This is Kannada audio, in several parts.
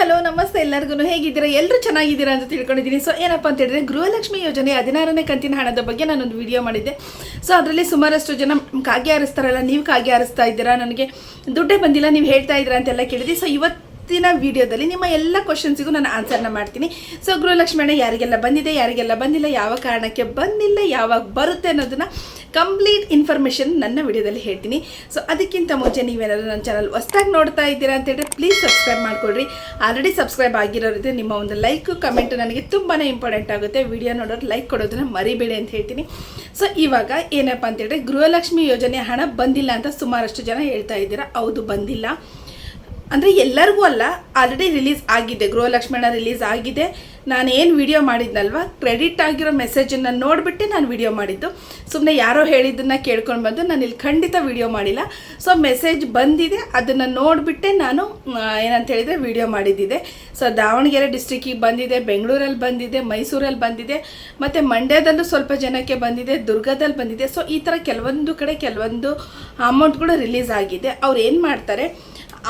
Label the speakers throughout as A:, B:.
A: ಹಲೋ, ನಮಸ್ತೆ ಎಲ್ಲರಿಗೂ ಹೇಗಿದ್ದೀರಾ? ಎಲ್ಲರೂ ಚೆನ್ನಾಗಿದ್ದೀರಾ ಅಂತ ತಿಳ್ಕೊಂಡಿದ್ದೀನಿ. ಸೊ ಏನಪ್ಪ ಅಂತ ಹೇಳಿದ್ರೆ, ಗೃಹಲಕ್ಷ್ಮಿ ಯೋಜನೆ ಹದಿನಾರನೇ ಕಂತಿನ ಹಣದ ಬಗ್ಗೆ ನಾನೊಂದು ವಿಡಿಯೋ ಮಾಡಿದ್ದೆ. ಸೊ ಅದರಲ್ಲಿ ಸುಮಾರಷ್ಟು ಜನ ಕಾಗೆ ಹಾರಿಸ್ತಾರಲ್ಲ, ನೀವು ಕಾಗೆ ಹಾರಿಸ್ತಾ ಇದ್ದೀರಾ? ನನಗೆ ದುಡ್ಡೇ ಬಂದಿಲ್ಲ, ನೀವು ಹೇಳ್ತಾ ಇದ್ದೀರಾ ಅಂತೆಲ್ಲ ಕೇಳಿದ್ವಿ. ಸೊ ಇವತ್ತಿನ ವಿಡಿಯೋದಲ್ಲಿ ನಿಮ್ಮ ಎಲ್ಲ ಕ್ವಶನ್ಸಿಗೂ ನಾನು ಆನ್ಸರ್ನ ಮಾಡ್ತೀನಿ. ಸೊ ಗೃಹಲಕ್ಷ್ಮಣ ಯಾರಿಗೆಲ್ಲ ಬಂದಿದೆ, ಯಾರಿಗೆಲ್ಲ ಬಂದಿಲ್ಲ, ಯಾವ ಕಾರಣಕ್ಕೆ ಬಂದಿಲ್ಲ, ಯಾವಾಗ ಬರುತ್ತೆ ಅನ್ನೋದನ್ನ ಕಂಪ್ಲೀಟ್ ಇನ್ಫಾರ್ಮೇಷನ್ ನನ್ನ ವಿಡಿಯೋದಲ್ಲಿ ಹೇಳ್ತೀನಿ. ಸೊ ಅದಕ್ಕಿಂತ ಮುಂಚೆ ನೀವೇನಾದರೂ ನನ್ನ ಚಾನಲ್ ಹೊಸ್ದಾಗಿ ನೋಡ್ತಾ ಇದ್ದೀರಾ ಅಂತ ಹೇಳಿದ್ರೆ ಪ್ಲೀಸ್ ಸಬ್ಸ್ಕ್ರೈಬ್ ಮಾಡ್ಕೊಡ್ರಿ ಆಲ್ರೆಡಿ ಸಬ್ಸ್ಕ್ರೈಬ್ ಆಗಿರೋರಿದ್ರೆ ನಿಮ್ಮ ಒಂದು ಲೈಕ್ ಕಮೆಂಟ್ ನನಗೆ ತುಂಬಾ ಇಂಪಾರ್ಟೆಂಟ್ ಆಗುತ್ತೆ. ವಿಡಿಯೋ ನೋಡೋರು ಲೈಕ್ ಕೊಡೋದನ್ನ ಮರಿಬೇಡಿ ಅಂತ ಹೇಳ್ತೀನಿ. ಸೊ ಇವಾಗ ಏನಪ್ಪ ಅಂತ ಹೇಳಿದ್ರೆ ಗೃಹಲಕ್ಷ್ಮಿ ಯೋಜನೆ ಹಣ ಬಂದಿಲ್ಲ ಅಂತ ಸುಮಾರಷ್ಟು ಜನ ಹೇಳ್ತಾ ಇದ್ದೀರಾ. ಹೌದು, ಬಂದಿಲ್ಲ. ಅಂದರೆ ಎಲ್ಲರಿಗೂ ಅಲ್ಲ ಆಲ್ರೆಡಿ ರಿಲೀಸ್ ಆಗಿದೆ ಗೃಹಲಕ್ಷ್ಮಣ ರಿಲೀಸ್ ಆಗಿದೆ. ನಾನು ಏನು ವಿಡಿಯೋ ಮಾಡಿದ್ನಲ್ವ? ಕ್ರೆಡಿಟ್ ಆಗಿರೋ ಮೆಸೇಜನ್ನು ನೋಡಿಬಿಟ್ಟೆ ನಾನು ವಿಡಿಯೋ ಮಾಡಿದ್ದು. ಸುಮ್ಮನೆ ಯಾರೋ ಹೇಳಿದ್ದನ್ನು ಕೇಳ್ಕೊಂಡು ಬಂದು ನಾನು ಇಲ್ಲಿ ಖಂಡಿತ ವಿಡಿಯೋ ಮಾಡಿಲ್ಲ. ಸೊ ಮೆಸೇಜ್ ಬಂದಿದೆ, ಅದನ್ನು ನೋಡಿಬಿಟ್ಟೆ ನಾನು ಏನಂತ ಹೇಳಿದರೆ ವಿಡಿಯೋ ಮಾಡಿದ್ದಿದೆ. ಸೊ ದಾವಣಗೆರೆ ಡಿಸ್ಟ್ರಿಕ್ಕಿಗೆ ಬಂದಿದೆ, ಬೆಂಗಳೂರಲ್ಲಿ ಬಂದಿದೆ, ಮೈಸೂರಲ್ಲಿ ಬಂದಿದೆ, ಮತ್ತು ಮಂಡ್ಯದಲ್ಲೂ ಸ್ವಲ್ಪ ಜನಕ್ಕೆ ಬಂದಿದೆ, ದುರ್ಗದಲ್ಲಿ ಬಂದಿದೆ. ಸೊ ಈ ಥರ ಕೆಲವೊಂದು ಕಡೆ, ಕೆಲವೊಂದು ಅಮೌಂಟ್ಗಳು ರಿಲೀಸ್ ಆಗಿದೆ. ಅವ್ರು ಏನು ಮಾಡ್ತಾರೆ?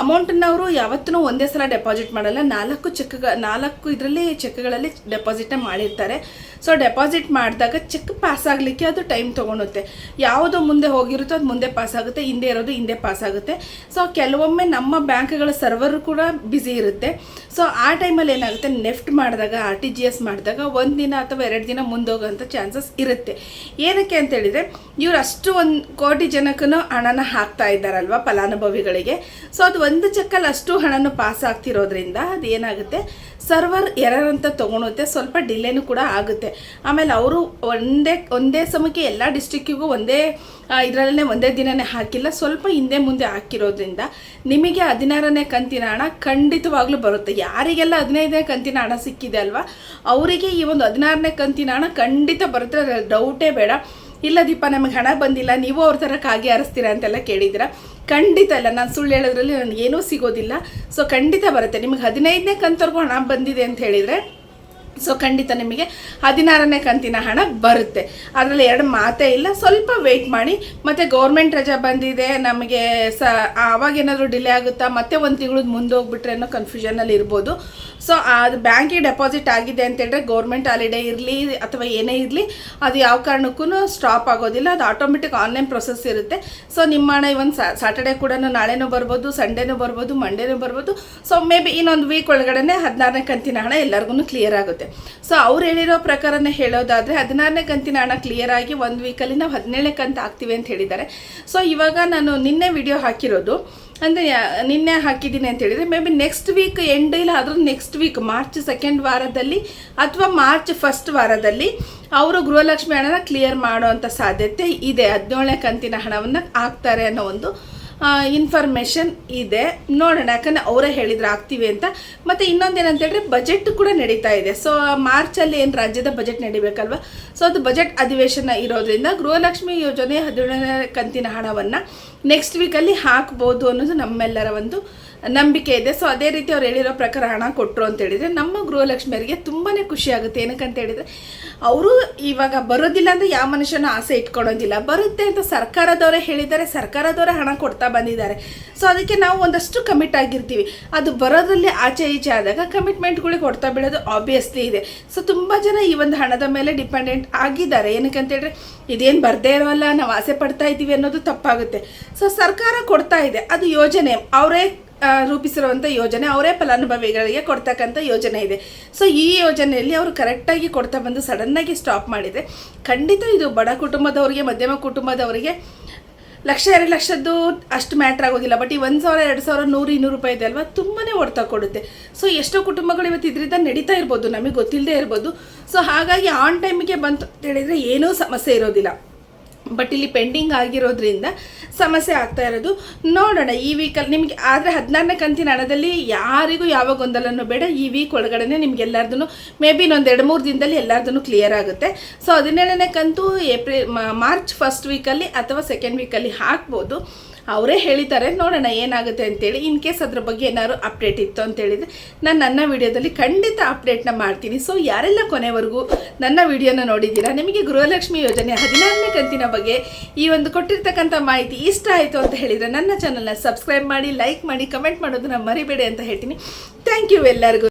A: ಅಮೌಂಟನ್ನು ಅವರು ಯಾವತ್ತೂ ಒಂದೇ ಸಲ ಡೆಪಾಸಿಟ್ ಮಾಡಲ್ಲ. ನಾಲ್ಕು ಚೆಕ್ ನಾಲ್ಕು ಇದರಲ್ಲಿ ಚೆಕ್ಗಳಲ್ಲಿ ಡೆಪಾಸಿಟ್ನ ಮಾಡಿರ್ತಾರೆ. ಸೊ ಡೆಪಾಸಿಟ್ ಮಾಡಿದಾಗ ಚೆಕ್ ಪಾಸ್ ಆಗಲಿಕ್ಕೆ ಅದು ಟೈಮ್ ತೊಗೊಳುತ್ತೆ. ಯಾವುದು ಮುಂದೆ ಹೋಗಿರುತ್ತೋ ಅದು ಮುಂದೆ ಪಾಸ್ ಆಗುತ್ತೆ. ಹಿಂದೆ ಇರೋದು ಹಿಂದೆ ಪಾಸ್ ಆಗುತ್ತೆ. ಸೊ ಕೆಲವೊಮ್ಮೆ ನಮ್ಮ ಬ್ಯಾಂಕ್ಗಳ ಸರ್ವರ್ ಕೂಡ ಬ್ಯುಸಿ ಇರುತ್ತೆ. ಸೊ ಆ ಟೈಮಲ್ಲಿ ಏನಾಗುತ್ತೆ? ನೆಫ್ಟ್ ಮಾಡಿದಾಗ, ಆರ್ ಟಿ ಜಿ ಎಸ್ ಮಾಡಿದಾಗ ಒಂದು ದಿನ ಅಥವಾ ಎರಡು ದಿನ ಮುಂದೋಗೋಂಥ ಚಾನ್ಸಸ್ ಇರುತ್ತೆ. ಏನಕ್ಕೆ ಅಂತೇಳಿದರೆ, ಇವರು ಇವ್ರು ಅಷ್ಟು ಒಂದು ಕೋಟಿ ಜನಕ್ಕೂ ಹಣನ ಹಾಕ್ತಾ ಇದ್ದಾರಲ್ವ ಫಲಾನುಭವಿಗಳಿಗೆ. ಸೊ ಅದು ಒಂದು ಚೆಕ್ಕಲ್ಲಿ ಅಷ್ಟು ಹಣನೂ ಪಾಸ್ ಆಗ್ತಿರೋದ್ರಿಂದ ಅದು ಏನಾಗುತ್ತೆ ಸರ್ವರ್ ಎರರ್ ಅಂತ ತೊಗೊಳುತ್ತೆ ಸ್ವಲ್ಪ ಡಿಲೇನೂ ಕೂಡ ಆಗುತ್ತೆ. ಆಮೇಲೆ ಅವರು ಒಂದೇ ಒಂದೇ ಸಮಯಕ್ಕೆ ಎಲ್ಲ ಡಿಸ್ಟಿಕ್ಕಿಗೂ ಒಂದೇ ಇದರಲ್ಲೇ ಒಂದೇ ದಿನನೇ ಹಾಕಿಲ್ಲ, ಸ್ವಲ್ಪ ಹಿಂದೆ ಮುಂದೆ ಹಾಕಿರೋದ್ರಿಂದ ನಿಮಗೆ ಹದಿನಾರನೇ ಕಂತಿನ ಹಣ ಖಂಡಿತವಾಗ್ಲೂ ಬರುತ್ತೆ. ಯಾರಿಗೆಲ್ಲ ಹದಿನೈದನೇ ಕಂತಿನ ಹಣ ಸಿಕ್ಕಿದೆ ಅಲ್ವಾ, ಅವರಿಗೆ ಈ ಒಂದು ಹದಿನಾರನೇ ಕಂತಿನ ಹಣ ಖಂಡಿತ ಬರುತ್ತೆ ಡೌಟೇ ಬೇಡ. ಇಲ್ಲ ದೀಪ, ನಮಗೆ ಹಣ ಬಂದಿಲ್ಲ, ನೀವು ಅವ್ರ ಥರ ಕಾಗೆ ಹಾರಿಸ್ತೀರಾ ಅಂತೆಲ್ಲ ಕೇಳಿದ್ದೀರಾ. ಖಂಡಿತ ಇಲ್ಲ, ನಾನು ಸುಳ್ಳು ಹೇಳೋದ್ರಲ್ಲಿ ನನಗೇನೂ ಸಿಗೋದಿಲ್ಲ. ಸೊ ಖಂಡಿತ ಬರುತ್ತೆ. ನಿಮಗೆ ಹದಿನೈದನೇ ಕಂತವರೆಗೂ ಹಣ ಬಂದಿದೆ ಅಂತ ಹೇಳಿದರೆ ಸೊ ಖಂಡಿತ ನಿಮಗೆ ಹದಿನಾರನೇ ಕಂತಿನ ಹಣ ಬರುತ್ತೆ. ಅದರಲ್ಲಿ ಎರಡು ಮಾತೇ ಇಲ್ಲ. ಸ್ವಲ್ಪ ವೆಯ್ಟ್ ಮಾಡಿ. ಮತ್ತು ಗೌರ್ಮೆಂಟ್ ರಜಾ ಬಂದಿದೆ. ನಮಗೆ ಸ, ಆವಾಗ ಏನಾದರೂ ಡಿಲೇ ಆಗುತ್ತಾ? ಮತ್ತೆ ಒಂದು ತಿಂಗಳು ಮುಂದೆ ಹೋಗ್ಬಿಟ್ರೆ ಅನ್ನೋ ಕನ್ಫ್ಯೂಷನಲ್ಲಿ ಇರ್ಬೋದು. ಸೊ ಅದು ಬ್ಯಾಂಕಿಗೆ ಡೆಪಾಸಿಟ್ ಆಗಿದೆ ಅಂತೇಳಿದ್ರೆ ಗೌರ್ಮೆಂಟ್ ಹಾಲಿಡೇ ಇರಲಿ ಅಥವಾ ಏನೇ ಇರಲಿ, ಅದು ಯಾವ ಕಾರಣಕ್ಕೂ ಸ್ಟಾಪ್ ಆಗೋದಿಲ್ಲ. ಅದು ಆಟೋಮೆಟಿಕ್ ಆನ್ಲೈನ್ ಪ್ರೊಸೆಸ್ ಇರುತ್ತೆ. ಸೊ ನಿಮ್ಮ ಹಣ ಇವನ್ ಸಾಟರ್ಡೆ ಕೂಡ ನಾಳೆನೂ ಬರ್ಬೋದು ಸಂಡೇನೂ ಬರ್ಬೋದು ಮಂಡೇನೂ ಬರ್ಬೋದು. ಸೊ ಮೇ ಬಿ ಇನ್ನೊಂದು ವೀಕ್ ಒಳಗಡೆ ಹದಿನಾರನೇ ಕಂತಿನ ಹಣ ಎಲ್ಲರಿಗೂ ಕ್ಲಿಯರ್ ಆಗುತ್ತೆ. ಸೊ ಅವ್ರು ಹೇಳಿರೋ ಪ್ರಕಾರನೇ ಹೇಳೋದಾದರೆ ಹದಿನಾರನೇ ಕಂತಿನ ಹಣ ಕ್ಲಿಯರ್ ಆಗಿ ಒಂದು ವೀಕಲ್ಲಿ ನಾವು ಹದಿನೇಳನೇ ಕಂತು ಹಾಕ್ತೀವಿ ಅಂತ ಹೇಳಿದ್ದಾರೆ. ಸೊ ಇವಾಗ ನಾನು ನಿನ್ನೆ ವಿಡಿಯೋ ಹಾಕಿರೋದು. ಅಂದರೆ ನಿನ್ನೆ ಹಾಕಿದ್ದೀನಿ ಅಂತ ಹೇಳಿದರೆ maybe next weak end ಇಲ್ಲ, ಆದರೂ ನೆಕ್ಸ್ಟ್ ವೀಕ್ ಮಾರ್ಚ್ ಸೆಕೆಂಡ್ ವಾರದಲ್ಲಿ ಅಥವಾ ಮಾರ್ಚ್ ಫಸ್ಟ್ ವಾರದಲ್ಲಿ ಅವರು ಗೃಹಲಕ್ಷ್ಮಿ ಹಣನ ಕ್ಲಿಯರ್ ಮಾಡುವಂಥ ಸಾಧ್ಯತೆ ಇದೆ. ಹದಿನೇಳನೇ ಕಂತಿನ ಹಣವನ್ನು ಹಾಕ್ತಾರೆ ಅನ್ನೋ ಒಂದು ಇನ್ಫಾರ್ಮೇಷನ್ ಇದೆ. ನೋಡೋಣ, ಯಾಕಂದರೆ ಅವರೇ ಹೇಳಿದ್ರೆ ಆಗ್ತೀವಿ ಅಂತ. ಮತ್ತೆ ಇನ್ನೊಂದೇನಂತ ಹೇಳಿದ್ರೆ ಬಜೆಟ್ ಕೂಡ ನಡೀತಾ ಇದೆ. ಸೊ ಮಾರ್ಚಲ್ಲಿ ಏನು ರಾಜ್ಯದ ಬಜೆಟ್ ನಡಿಬೇಕಲ್ವ? ಸೊ ಅದು ಬಜೆಟ್ ಅಧಿವೇಶನ ಇರೋದ್ರಿಂದ ಗೃಹಲಕ್ಷ್ಮಿ ಯೋಜನೆ ಹದಿನೇಳನೇ ಕಂತಿನ ಹಣವನ್ನು ನೆಕ್ಸ್ಟ್ ವೀಕಲ್ಲಿ ಹಾಕ್ಬೋದು ಅನ್ನೋದು ನಮ್ಮೆಲ್ಲರ ಒಂದು ನಂಬಿಕೆ ಇದೆ. ಸೊ ಅದೇ ರೀತಿ ಅವ್ರು ಹೇಳಿರೋ ಪ್ರಕಾರ ಹಣ ಕೊಟ್ಟರು ಅಂತ ಹೇಳಿದರೆ ನಮ್ಮ ಗೃಹಲಕ್ಷ್ಮಿಯರಿಗೆ ತುಂಬಾ ಖುಷಿ ಆಗುತ್ತೆ. ಏನಕ್ಕಂತ ಹೇಳಿದರೆ, ಅವರು ಇವಾಗ ಬರೋದಿಲ್ಲ ಅಂದರೆ ಯಾವ ಮನುಷ್ಯನ ಆಸೆ ಇಟ್ಕೊಳೋದಿಲ್ಲ ಬರುತ್ತೆ ಅಂತ ಸರ್ಕಾರದವರೇ ಹೇಳಿದ್ದಾರೆ. ಸರ್ಕಾರದವರೇ ಹಣ ಕೊಡ್ತಾ ಬಂದಿದ್ದಾರೆ. ಸೊ ಅದಕ್ಕೆ ನಾವು ಒಂದಷ್ಟು ಕಮಿಟ್ ಆಗಿರ್ತೀವಿ. ಅದು ಬರೋದ್ರಲ್ಲಿ ಆಚೆ ಈಚೆ ಆದಾಗ ಕಮಿಟ್ಮೆಂಟ್ಗಳಿಗೆ ಕೊಡ್ತಾ ಬೀಳೋದು ಆಬ್ವಿಯಸ್ಲಿ ಇದೆ. ಸೊ ತುಂಬ ಜನ ಈ ಒಂದು ಹಣದ ಮೇಲೆ ಡಿಪೆಂಡೆಂಟ್ ಆಗಿದ್ದಾರೆ. ಏನಕ್ಕೆ ಅಂತೇಳಿದ್ರೆ ಇದೇನು ಬರದೇ ಇರೋಲ್ಲ, ನಾವು ಆಸೆ ಪಡ್ತಾ ಇದ್ದೀವಿ ಅನ್ನೋದು ತಪ್ಪಾಗುತ್ತೆ. ಸೊ ಸರ್ಕಾರ ಕೊಡ್ತಾ ಇದೆ. ಅದು ಯೋಜನೆ. ಅವರೇ ರೂಪಿಸಿರುವಂಥ ಯೋಜನೆ, ಅವರೇ ಫಲಾನುಭವಿಗಳಿಗೆ ಕೊಡ್ತಕ್ಕಂಥ ಯೋಜನೆ ಇದೆ. ಸೊ ಈ ಯೋಜನೆಯಲ್ಲಿ ಅವರು ಕರೆಕ್ಟಾಗಿ ಕೊಡ್ತಾ ಬಂದು ಸಡನ್ನಾಗಿ ಸ್ಟಾಪ್ ಮಾಡಿದೆ ಖಂಡಿತ ಇದು ಬಡ ಕುಟುಂಬದವರಿಗೆ, ಮಧ್ಯಮ ಕುಟುಂಬದವರಿಗೆ ಲಕ್ಷ, ಎರಡು ಲಕ್ಷದ್ದು ಅಷ್ಟು ಮ್ಯಾಟ್ರ್ ಆಗೋದಿಲ್ಲ ಬಟ್ ಈ ಒಂದು ಸಾವಿರ, ಎರಡು ಸಾವಿರ, ನೂರು, ಇನ್ನೂರು ರೂಪಾಯಿ ಇದೆ ಅಲ್ವಾ ತುಂಬಾ ಹೊಡ್ತಾ ಕೊಡುತ್ತೆ. ಸೊ ಎಷ್ಟೋ ಕುಟುಂಬಗಳು ಇವತ್ತು ಇದರಿಂದ ನಡೀತಾ ಇರ್ಬೋದು, ನಮಗೆ ಗೊತ್ತಿಲ್ಲದೆ ಇರ್ಬೋದು. ಸೊ ಹಾಗಾಗಿ ಆನ್ ಟೈಮಿಗೆ ಬಂತು ಹೇಳಿದರೆ ಏನೂ ಸಮಸ್ಯೆ ಇರೋದಿಲ್ಲ. ಬಟ್ ಇಲ್ಲಿ ಪೆಂಡಿಂಗ್ ಆಗಿರೋದ್ರಿಂದ ಸಮಸ್ಯೆ ಆಗ್ತಾ ಇರೋದು. ನೋಡೋಣ, ಈ ವೀಕಲ್ಲಿ ನಿಮಗೆ, ಆದರೆ ಹದಿನಾರನೇ ಕಂತಿನ ಹಣದಲ್ಲಿ ಯಾರಿಗೂ ಯಾವ ಗೊಂದಲನೂ ಬೇಡ. ಈ ವೀಕ್ ಒಳಗಡೆ ನಿಮ್ಗೆ ಎಲ್ಲರದೂ ಮೇ ಬಿ ಇನ್ನೊಂದು ಎರಡು ಮೂರು ದಿನದಲ್ಲಿ ಎಲ್ಲರದೂ ಕ್ಲಿಯರ್ ಆಗುತ್ತೆ. ಸೊ ಹದಿನೇಳನೇ ಕಂತು ಏಪ್ರಿಲ್ ಮಾರ್ಚ್ ಫಸ್ಟ್ ವೀಕಲ್ಲಿ ಅಥವಾ ಸೆಕೆಂಡ್ ವೀಕಲ್ಲಿ ಹಾಕ್ಬೋದು. ಅವರೇ ಹೇಳಿದ್ದಾರೆ, ನೋಡೋಣ ಏನಾಗುತ್ತೆ ಅಂತೇಳಿ. ಇನ್ ಕೇಸ್ ಅದ್ರ ಬಗ್ಗೆ ಏನಾದ್ರು ಅಪ್ಡೇಟ್ ಇತ್ತು ಅಂತ ಹೇಳಿದ್ರೆ ನಾನು ನನ್ನ ವಿಡಿಯೋದಲ್ಲಿ ಖಂಡಿತ ಅಪ್ಡೇಟ್ನ ಮಾಡ್ತೀನಿ. ಸೊ ಯಾರೆಲ್ಲ ಕೊನೆವರೆಗೂ ನನ್ನ ವಿಡಿಯೋನ ನೋಡಿದ್ದೀರಾ, ನಿಮಗೆ ಗೃಹಲಕ್ಷ್ಮಿ ಯೋಜನೆ ಹದಿನಾರನೇ ಕಂತಿನ ಬಗ್ಗೆ ಈ ಒಂದು ಕೊಟ್ಟಿರ್ತಕ್ಕಂಥ ಮಾಹಿತಿ ಇಷ್ಟ ಆಯಿತು ಅಂತ ಹೇಳಿದರೆ ನನ್ನ ಚಾನಲ್ನ ಸಬ್ಸ್ಕ್ರೈಬ್ ಮಾಡಿ ಲೈಕ್ ಮಾಡಿ ಕಮೆಂಟ್ ಮಾಡೋದನ್ನ ಮರಿಬೇಡಿ ಅಂತ ಹೇಳ್ತೀನಿ. ಥ್ಯಾಂಕ್ ಯು ಎಲ್ಲರಿಗೂ.